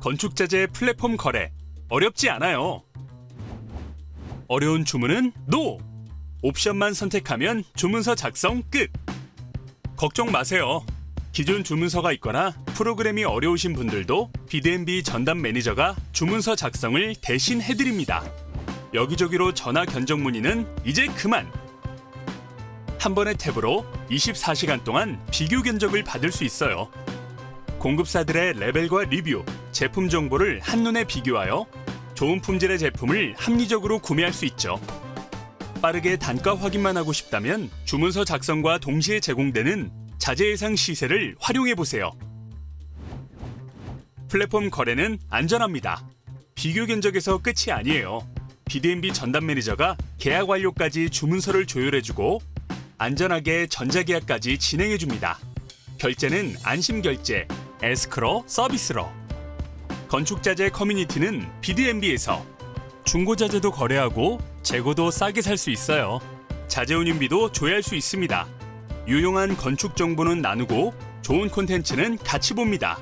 건축 자재 플랫폼 거래 어렵지 않아요. 어려운 주문은 NO! 옵션만 선택하면 주문서 작성 끝! 걱정 마세요. 기존 주문서가 있거나 프로그램이 어려우신 분들도 BDMB 전담 매니저가 주문서 작성을 대신 해드립니다. 여기저기로 전화 견적 문의는 이제 그만! 한 번의 탭으로 24시간 동안 비교 견적을 받을 수 있어요. 공급사들의 레벨과 리뷰, 제품 정보를 한눈에 비교하여 좋은 품질의 제품을 합리적으로 구매할 수 있죠. 빠르게 단가 확인만 하고 싶다면 주문서 작성과 동시에 제공되는 자재 예상 시세를 활용해 보세요. 플랫폼 거래는 안전합니다. 비교 견적에서 끝이 아니에요. BDMB 전담 매니저가 계약 완료까지 주문서를 조율해주고 안전하게 전자계약까지 진행해줍니다. 결제는 안심 결제, 에스크로 서비스로. 건축자재 커뮤니티는 BDMB에서 중고자재도 거래하고 재고도 싸게 살 수 있어요. 자재 운임비도 조회할 수 있습니다. 유용한 건축 정보는 나누고 좋은 콘텐츠는 같이 봅니다.